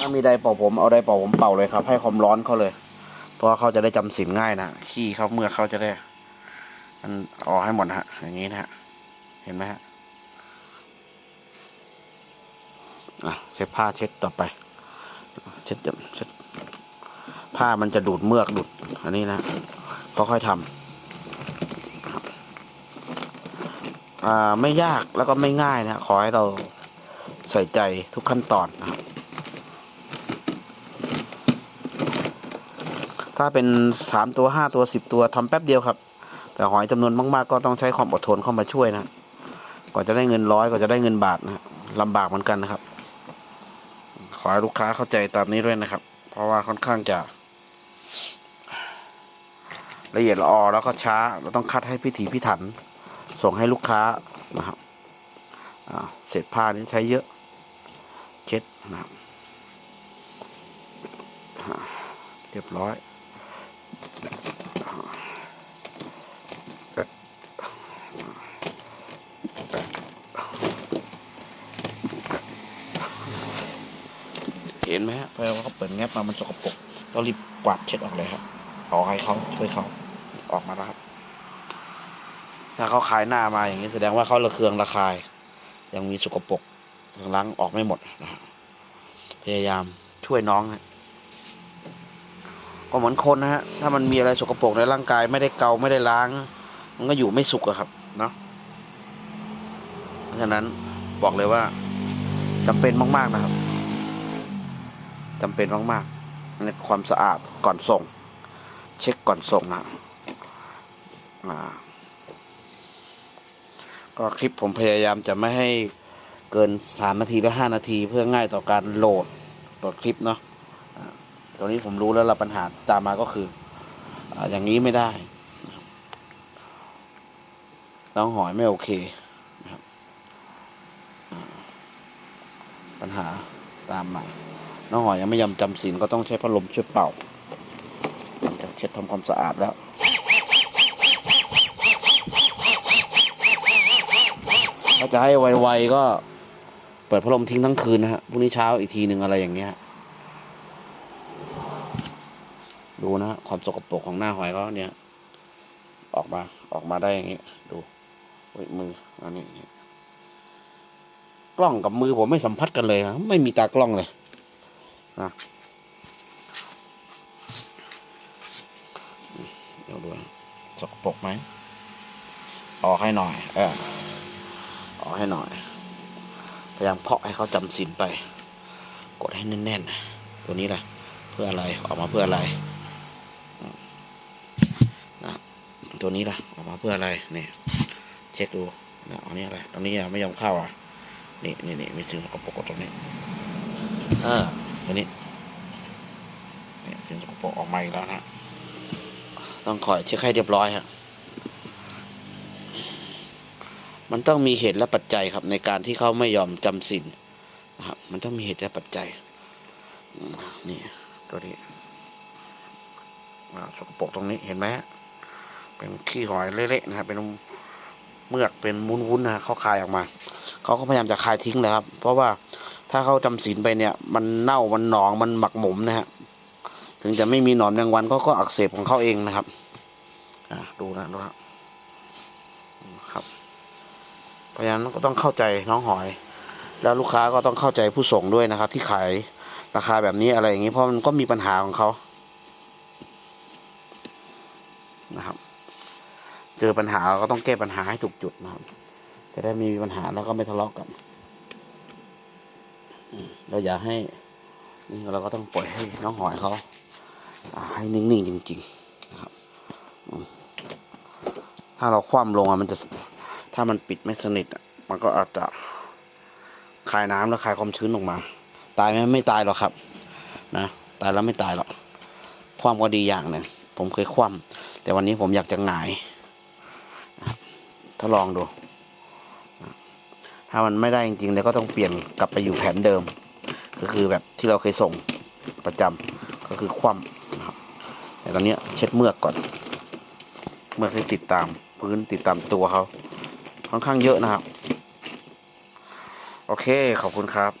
ถ้ามีไดเป่าผมเอาไดเป่าผมเป่าเลยครับ ให้ความร้อนเขาเลย เพราะว่าเขาจะได้จำศีลง่ายนะขี้เขาเมื่อเขาจะได้ มันออกให้หมดฮะ อย่างนี้นะฮะ เห็นไหมฮะอะเช็ดผ้าเช็ดต่อไป เช็ดเช็ดผ้ามันจะดูดเมือกดูด อันนี้นะค่อยๆทำอ่าไม่ยากแล้วก็ไม่ง่ายนะขอให้เราใส่ใจทุกขั้นตอนนะครับ ถ้าเป็นสามตัวห้าตัวสิบตัวทำแป๊บเดียวครับ แต่หอยจำนวนมากๆก็ต้องใช้ความอดทนเข้ามาช่วยนะกว่าจะได้เงินร้อยกว่าจะได้เงินบาทนะลำบากเหมือนกันนะครับ ขอให้ลูกค้าเข้าใจตามนี้ด้วยนะครับ เพราะว่าค่อนข้างจะ ละเอียดละออแล้วก็ช้า เราต้องคัดให้พิถีพิถัน ส่งให้ลูกค้านะครับอ่าเศษผ้านี้ใช้เยอะ เช็ดนะครับเรียบร้อย เห็นไหมฮะพอเขาเปิดแงบมามันสกปรกต้องรีบกวาดเช็ดออกเลยครับออกให้เขาช่วยเขาออกมาแล้วครับ ถ้าเขาขายหน้ามาอย่างนี้แสดงว่าเขาระเคืองระคาย ยังมีสกปรกยังล้างออกไม่หมดนะฮะพยายามช่วยน้องนะ ก็เหมือนคนนะฮะ ถ้ามันมีอะไรสกปรกในร่างกายไม่ได้เกาไม่ได้ล้าง มันก็อยู่ไม่สุขอะครับเนาะเพราะฉะนั้นบอกเลยว่าจำเป็นมาก ๆนะครับจำเป็นมากๆในความสะอาดก่อนส่ง เช็คก่อนส่งนะก็คลิปผมพยายามจะไม่ให้เกินสามนาทีหรือห้านาทีเพื่อง่ายต่อการโหลดโหลดคลิปเนาะ ตรงนี้ผมรู้แล้วละปัญหาตามมาก็คืออย่างนี้ไม่ได้น้องหอยไม่โอเคนะครับปัญหาตามมาน้องหอยยังไม่ยอมจำศีลก็ต้องใช้พัดลมช่วยเป่าหลังจากเช็ดทำความสะอาดแล้วถ้าจะให้ไวๆก็เปิดพัดลมทิ้งทั้งคืนนะฮะพรุ่งนี้เช้าอีกทีหนึ่งอะไรอย่างเงี้ย ดูนะความสกปรกของหน้าหอยเขาเนี่ย ออกมาออกมาได้อย่างงี้ดูโอ้ยมืออันนี้กล้องกับมือผมไม่สัมผัสกันเลยนะไม่มีตากล้องเลยนะเดี๋ยวดูสกปรกไหมออกให้หน่อย เออออกให้หน่อย พยายามเคาะให้เขาจำศีลไป กดให้แน่นๆ ตัวนี้แหละเพื่ออะไรออกมาเพื่ออะไรอืมนะ ตัวนี้ล่ะออกมาเพื่ออะไรเนี่ยเช็คดูนะอันนี้อะไรตรงนี้ไม่ยอมเข้าอะนี่นี่นี่มีสิ่งสกปรกตรงนี้เออตัวนี้เนี่ยสิ่งสกปรกออกมาอีกแล้วนะต้องคอยเช็คให้เรียบร้อยฮะมันต้องมีเหตุและปัจจัยครับ ในการที่เขาไม่ยอมจำสินนะครับ มันต้องมีเหตุและปัจจัยนี่ตัวนี้สกปรกตรงนี้เห็นไหมฮะ เป็นขี้หอยเละๆนะครับเป็นเมือกเป็นวุ้นๆนะฮะเขาคายออกมา เขาก็พยายามจะคายทิ้งเลยครับ เพราะว่าถ้าเขาจำศีลไปเนี่ย มันเน่ามันหนองมันหมักหมมนะฮะถึงจะไม่มีหนอนแมงวันก็ก็อักเสบของเขาเองนะครับอ่าดูนะดูครับครับเพราะฉะนั้นก็ต้องเข้าใจน้องหอย แล้วลูกค้าก็ต้องเข้าใจผู้ส่งด้วยนะครับ ที่ขายราคาแบบนี้อะไรอย่างนี้เพราะมันก็มีปัญหาของเขานะครับ เจอปัญหาเราก็ต้องแก้ปัญหาให้ถูกจุดนะครับ จะได้มีปัญหาแล้วก็ไม่ทะเลาะกันเราอย่าให้นี่เราก็ต้องปล่อยให้น้องหอยเขาให้นิ่งๆจริงๆนะครับถ้าเราคว่ำลงอะมันจะ ถ้ามันปิดไม่สนิทมันก็อาจจะคายน้ำแล้วคายความชื้นออกมา ตายไหมไม่ตายหรอกครับ นะตายแล้วไม่ตายหรอกคว่ำก็ดีอย่างหนึ่งผมเคยคว่ำแต่วันนี้ผมอยากจะหงาย ทดลองดู ถ้ามันไม่ได้จริงๆแล้วก็ต้องเปลี่ยนกลับไปอยู่แผนเดิม ก็คือแบบที่เราเคยส่งประจำก็คือคว่ำนะครับแต่ตอนนี้เช็ดเมือกก่อน เมือกที่ติดตามพื้นติดตามตัวเขาค่อนข้างเยอะนะครับ โอเค ขอบคุณครับ